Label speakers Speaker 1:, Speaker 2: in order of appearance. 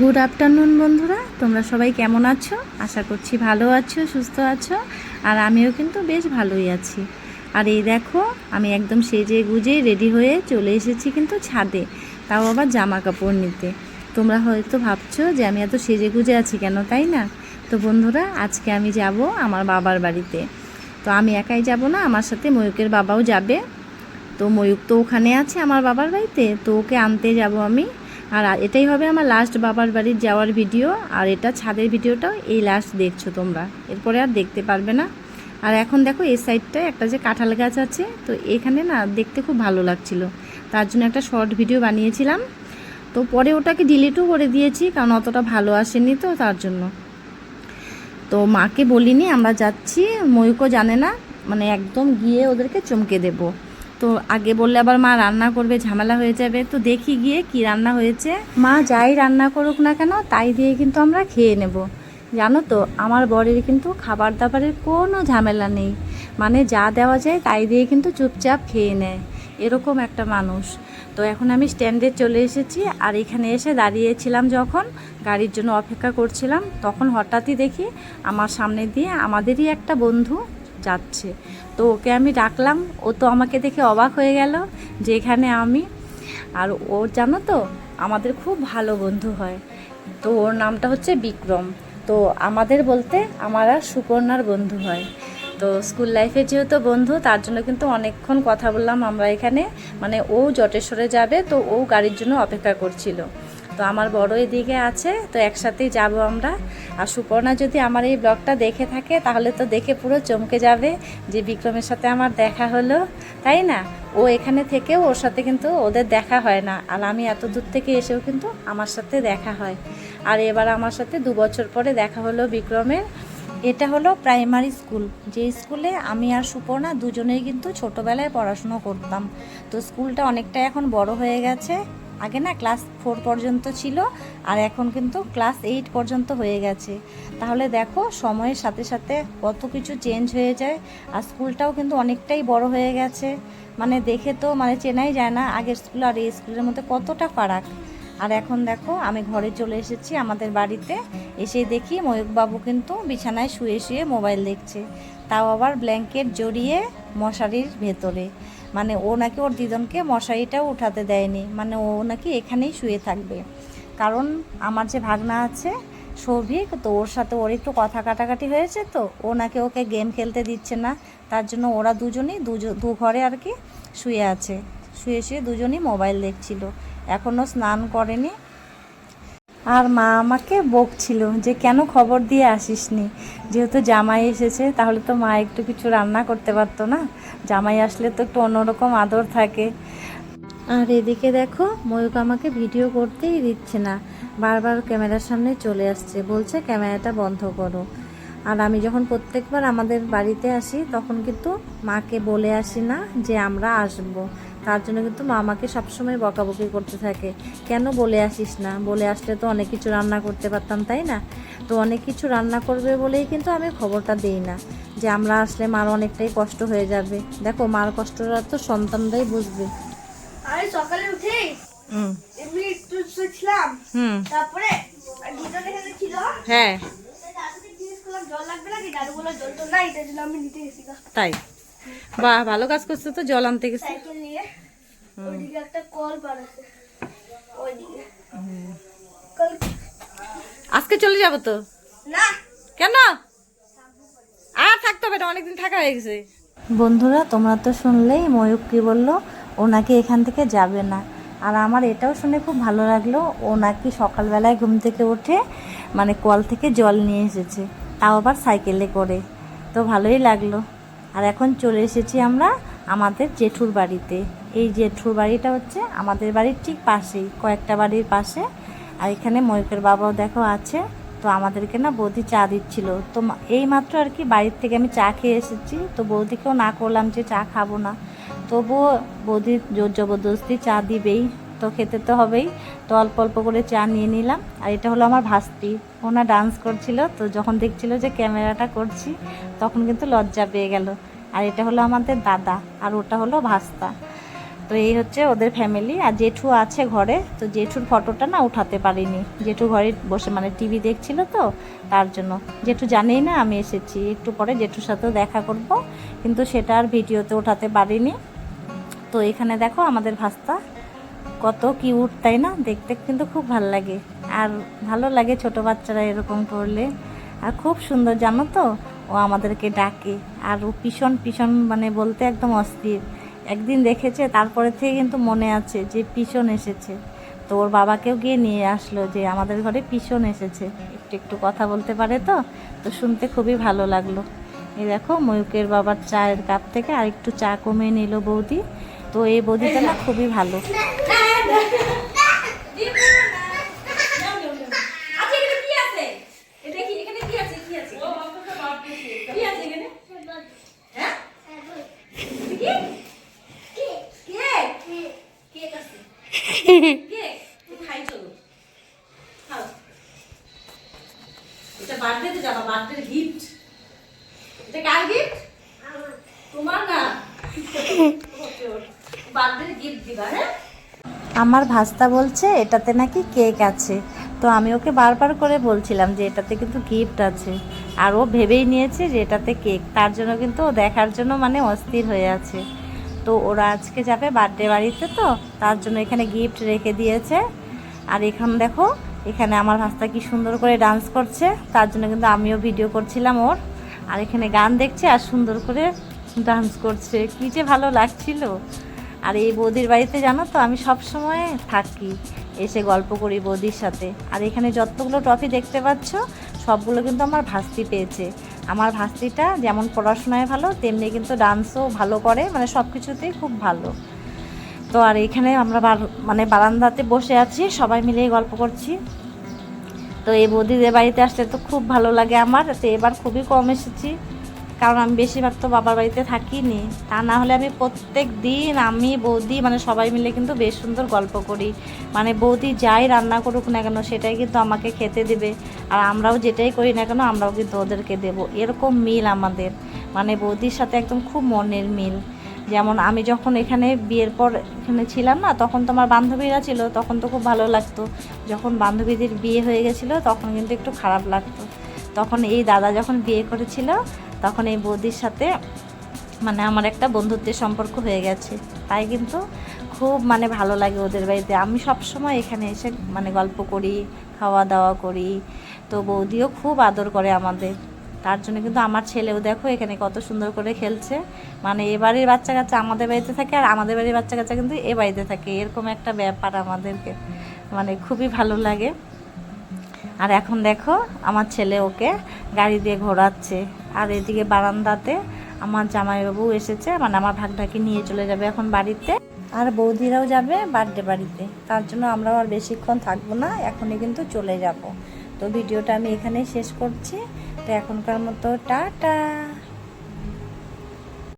Speaker 1: Good afternoon বন্ধুরা। তোমরা সবাই কেমন আছো? আশা করছি ভালো আছো, সুস্থ আছো, আর আমিও কিন্তু বেশ ভালোই আছি। আর এই দেখো, আমি একদম সেজে গুজে রেডি হয়ে চলে এসেছি কিন্তু ছাদে। তাও আবার জামা কাপড় নিতে। তোমরা হয়তো ভাবছ যে আমি এত সেজে গুজে আছি কেন, তাই না? তো বন্ধুরা, আজকে আমি যাব আমার বাবার বাড়িতে। তো আমি একাই যাব না, আমার সাথে ময়ূকের বাবাও যাবে। তো ময়ূক তো ওখানে আছে আমার বাবার বাড়িতে, তো ওকে আনতে যাব আমি। আর এটাই হবে আমার লাস্ট বাবার বাড়ির যাওয়ার ভিডিও আর এটা ছাদের ভিডিওটাও এই লাস্ট দেখছ তোমরা। এরপরে আর দেখতে পারবে না। আর এখন দেখো এই সাইডটায় একটা যে কাঁঠাল গাছ আছে, তো এখানে না দেখতে খুব ভালো লাগছিল। তার জন্য একটা শর্ট ভিডিও বানিয়েছিলাম। তো পরে ওটাকে ডিলিটও করে দিয়েছি, কারণ অতটা ভালো আসেনি তো তার জন্য। তো মাকে বলিনি, আমরা যাচ্ছি, ময়ূকও জানে না মানে একদম গিয়ে ওদেরকে চমকে দেব। তো আগে বললে আবার মা রান্না করবে, ঝামেলা হয়ে যাবে। তো দেখি গিয়ে কি রান্না হয়েছে। মা যাই রান্না করুক না কেন, তাই দিয়ে কিন্তু আমরা খেয়ে নেব। জানো তো, আমার বরের কিন্তু খাবার দাবারের কোনো ঝামেলা নেই। মানে যা দেওয়া যায় তাই দিয়ে কিন্তু চুপচাপ খেয়ে নেয়। এরকম একটা মানুষ। তো এখন আমি স্ট্যান্ডে চলে এসেছি আর এখানে এসে দাঁড়িয়েছিলাম যখন, গাড়ির জন্য অপেক্ষা করছিলাম। তখন হঠাৎই দেখি আমার সামনে দিয়ে আমাদেরই একটা বন্ধু যাচ্ছে। তো ওকে আমি ডাকলাম, ও তো আমাকে দেখে অবাক হয়ে গেল যে এখানে আমি। আর ও জানো তো, আমাদের খুব ভালো বন্ধু হয়। তো ওর নামটা হচ্ছে বিক্রম। তো আমাদের বলতে আমার আর সুপর্ণার বন্ধু হয়। তো স্কুল লাইফে যেহেতু বন্ধু, তার জন্য কিন্তু অনেকক্ষণ কথা বললাম আমরা এখানে। মানে ও জটেশ্বরে যাবে, তো ও গাড়ির জন্য অপেক্ষা করছিল। তো আমার বড় এদিকে আছে, তো একসাথেই যাব আমরা। আর সুপর্ণা যদি আমার এই ব্লগটা দেখে থাকে, তাহলে তো দেখে পুরো চমকে যাবে যে বিক্রমের সাথে আমার দেখা হলো, তাই না? ও এখানে থেকেও ওর সাথে কিন্তু ওদের দেখা হয় না। আর আমি এত দূর থেকে এসেও কিন্তু আমার সাথে দেখা হয়। আর এবার আমার সাথে দু বছর পরে দেখা হলো বিক্রমের। এটা হলো প্রাইমারি স্কুল। যে স্কুলে আমি আর সুপর্ণা দুজনেই কিন্তু ছোটোবেলায় পড়াশুনো করতাম। তো স্কুলটা অনেকটা এখন বড় হয়ে গেছে। আগে না ক্লাস ফোর পর্যন্ত ছিল, আর এখন কিন্তু ক্লাস এইট পর্যন্ত হয়ে গেছে। তাহলে দেখো, সময়ের সাথে সাথে কত কিছু চেঞ্জ হয়ে যায়, আর স্কুলটাও কিন্তু অনেকটাই বড় হয়ে গেছে। মানে দেখে তো মানে চেনাই যায় না, আগের স্কুল আর এই স্কুলের মধ্যে কতটা ফারাক। আর এখন দেখো, আমি ঘরে চলে এসেছি আমাদের বাড়িতে, এসে দেখি ময়ূকবাবু কিন্তু বিছানায় শুয়ে শুয়ে মোবাইল দেখছে। তাও আবার ব্ল্যাঙ্কেট জড়িয়ে মশারির ভেতরে। মানে ও নাকি ওর দিদনকে মশারিটাও উঠাতে দেয়নি। মানে ও নাকি এখানেই শুয়ে থাকবে। কারণ আমার যে ভাগনা আছে সৌভিক তো ওর সাথে ওর একটু কথা কাটাকাটি হয়েছে তো, ও নাকি ওকে গেম খেলতে দিচ্ছে না। তার জন্য ওরা দুজনেই দুজ- দু ঘরে আর কি শুয়ে আছে। শুয়ে শুয়ে দুজনই মোবাইল দেখছিল। এখনও স্নান করেনি। আর মা আমাকে বকছিল যে, কেন খবর দিয়ে আসিসনি? যেহেতু জামাই এসেছে, তাহলে তো মা একটু কিছু রান্না করতে পারতো না। জামাই আসলে তো একটু অন্যরকম আদর থাকে। আর এদিকে দেখো ময়ূক আমাকে ভিডিও করতেই দিচ্ছে না। বারবার ক্যামেরার সামনে চলে আসছে, বলছে ক্যামেরাটা বন্ধ করো। আর আমি যখন প্রত্যেকবার আমাদের বাড়িতে আসি, তখন কিন্তু মাকে বলে আসি না যে আমরা আসব। তার জন্য কিন্তু মা আমাকে সবসময় বকাবকি করতে থাকে। কেন বলে আসিস না? বলে আসলে তো অনেক কিছু রান্না করতে পারতাম, তাই না? তো অনেক কিছু রান্না করবে বলেই কিন্তু আমি খবরটা দিই না। যে আমরা আসলে মার অনেকটাই কষ্ট হয়ে যাবে। দেখো মার কষ্টটা তো সন্তানরাই বুঝবে।
Speaker 2: আমি সকালে উঠেই
Speaker 1: হুম।
Speaker 2: এমনি একটু শুয়েছিলাম। তারপরে গিটার এখানে ছিল।
Speaker 1: হ্যাঁ।
Speaker 2: দাদুকে জিজ্ঞেস করলাম জল লাগবে নাকি? দাদু বলল জল তো নাই। তাই জন্য আমি নিতে গেছি
Speaker 1: তাই? বাহ ভালো কাজ করছ তো জল আনতে গেছে।
Speaker 2: সাইকেল নিয়ে ওইদিকে একটা কল পার আছে। ওইদিকে।
Speaker 1: আজকে চলে যাব তো?
Speaker 2: না।
Speaker 1: কেন? আর থাকতে হবে না, অনেকদিন থাকা হয়ে গেছে। বন্ধুরা, তোমরা তো শুনলেই ময়ূক কি বলল, ও নাকি এখান থেকে যাবে না। আর আমার এটাও শুনে খুব ভালো লাগল, ও নাকি সকালবেলায় ঘুম থেকে উঠে মানে কল থেকে জল নিয়ে এসেছে, তাও আবার সাইকেলে করে। তো ভালোই লাগল। আর এখন চলে এসেছি আমরা আমাদের জেঠুর বাড়িতে। এই জেঠুর বাড়িটা হচ্ছে আমাদের বাড়ির ঠিক পাশেই, কয়েকটা বাড়ির পাশে। আর এখানে ময়ূকের বাবাও দেখো আছে। তো আমাদেরকে না বৌদি চা দিচ্ছিল। তো এই মাত্র আর কি বাড়ির থেকে আমি চা খেয়ে এসেছি। তো বৌদিকেও না করলাম যে চা খাব না। তবুও বৌদি জোর জবরদস্তি চা দিবেই। তো খেতে তো হবেই। তো অল্প অল্প করে চা নিয়ে নিলাম। আর এটা হলো আমার ভাস্তি। ওনা ডান্স করছিল। তো যখন দেখছিল যে ক্যামেরাটা করছি, তখন কিন্তু লজ্জা পেয়ে গেল। আর এটা হলো আমাদের দাদা। আর ওটা হলো ভাস্তা। তো এই হচ্ছে ওদের ফ্যামিলি আর জেঠু আছে ঘরে। তো জেঠুর ফটোটা না উঠাতে পারিনি। জেঠু ঘরে বসে মানে টিভি দেখছিল তো, তার জন্য। জেঠু জানেই না আমি এসেছি। একটু পরে জেঠুর সাথেও দেখা করব, কিন্তু সেটা আর ভিডিওতে ওঠাতে পারিনি। তো এখানে দেখো আমাদের ভাস্তা। কত কিউট তাই না? দেখতে কিন্তু খুব ভালো লাগে। আর ভালো লাগে ছোট বাচ্চারা এরকম করলে। আর খুব সুন্দর, জানো তো? ও আমাদেরকে ডাকে। আর ও ভীষণ ভীষণ মানে বলতে একদম অস্থির। একদিন দেখেছে, তারপরে থেকে কিন্তু মনে আছে যে পিছন এসেছে। তো ওর বাবাকেও গিয়ে নিয়ে আসলো যে আমাদের ঘরে পিছন এসেছে। একটু একটু কথা বলতে পারে তো? তো শুনতে খুবই ভালো লাগল। এই দেখো, ময়ূকের বাবার চায়ের কাপ থেকে আর একটু চা কমিয়ে নিল বৌদি। তো এই বৌদিটা না খুবই ভালো
Speaker 3: আচ্ছা এখানে কি আছে এটা কি এখানে কি আছে কি আছে কি আছে এখানে হ্যাঁ এটা কি কেক কেক আছে কেক খাই চলো খাও এটা বার্থডেতে যাবা বার্থডে গিফট এটা কার গিফট তোমার না? বার্থডে গিফট দিবা হ্যাঁ?
Speaker 1: আমার ভাস্তা বলছে, এটাতে নাকি কেক আছে। তো আমি ওকে বারবার করে বলছিলাম যে এটাতে কিন্তু গিফট আছে। আর ও ভেবেই নিয়েছে যে এটাতে কেক তার জন্য কিন্তু ও দেখার জন্য মানে অস্থির হয়ে আছে। তো ওরা আজকে যাবে বার্থডে বাড়িতে তো, তার জন্য এখানে গিফট রেখে দিয়েছে। আর এখান দেখো এখানে আমার ভাস্তা কি সুন্দর করে ডান্স করছে, তার জন্য কিন্তু আমিও ভিডিও করছিলাম ওর। আর এখানে গান দেখছে আর সুন্দর করে ডান্স করছে। কী যে ভালো লাগছিল। আর এই বৌদির বাড়িতে জানো তো, আমি সব সময় থাকি, এসে গল্প করি বৌদির সাথে। আর এখানে যতগুলো ট্রফি দেখতে পাচ্ছ, সবগুলো কিন্তু আমার ভাস্তি পেয়েছে। আমার ভাস্তিটা যেমন পড়াশোনায় ভালো, তেমনি কিন্তু ডান্সও ভালো করে মানে সব কিছুতেই খুব ভালো। তো আর এখানে আমরা মানে বারান্দাতে বসে আছি, সবাই মিলেই গল্প করছি। তো এই বৌদিদের বাড়িতে আসলে তো খুব ভালো লাগে আমার, তো এবার খুবই কম এসেছি। কারণ আমি বেশিরভাগ তো বাবার বাড়িতে থাকিনি। তা না হলে আমি প্রত্যেক দিন আমি, বৌদি মানে সবাই মিলে কিন্তু বেশ সুন্দর গল্প করি। মানে বৌদি যাই রান্না করুক না কেন, সেটাই কিন্তু আমাকে খেতে দেবে। আর আমরাও যেটাই করি না কেন, আমরাও কিন্তু ওদেরকে দেবো। এরকম মিল আমাদের। মানে বৌদির সাথে একদম খুব মনের মিল। যেমন আমি যখন এখানে বিয়ের পর এখানে ছিলাম না, তখন তো আমার বান্ধবীরা ছিল, তখন তো খুব ভালো লাগতো। যখন বান্ধবীদের বিয়ে হয়ে গেছিল, তখন কিন্তু একটু খারাপ লাগতো। তখন এই দাদা যখন বিয়ে করেছিল, তখন এই বৌদির সাথে মানে আমার একটা বন্ধুত্বের সম্পর্ক হয়ে গেছে। তাই কিন্তু খুব মানে ভালো লাগে ওদের বাড়িতে। আমি সব সময় এখানে এসে মানে গল্প করি, খাওয়া দাওয়া করি। তো বৌদিও খুব আদর করে আমাদের। তার জন্য কিন্তু আমার ছেলেও দেখো এখানে কত সুন্দর করে খেলছে। মানে এ বাড়ির বাচ্চা কাচ্চা আমাদের বাড়িতে থাকে আর আমাদের বাড়ির বাচ্চা কাচ্চা কিন্তু এ বাড়িতে থাকে। এরকম একটা ব্যাপার আমাদেরকে। মানে খুবই ভালো লাগে। আর এখন দেখো আমার ছেলে ওকে গাড়ি দিয়ে ঘোরাচ্ছে। আর এদিকে বারান্দাতে আমার জামাইবাবু এসেছে। মানে আমার ভাগটাকে নিয়ে চলে যাবে এখন বাড়িতে। আর বৌদিরাও যাবে বার্থডে বাড়িতে। তার জন্য আমরাও আর বেশিক্ষণ থাকব না। এখনই কিন্তু চলে যাব। তো ভিডিওটা আমি এখানেই শেষ করছি। তো এখনকার মতো টাটা।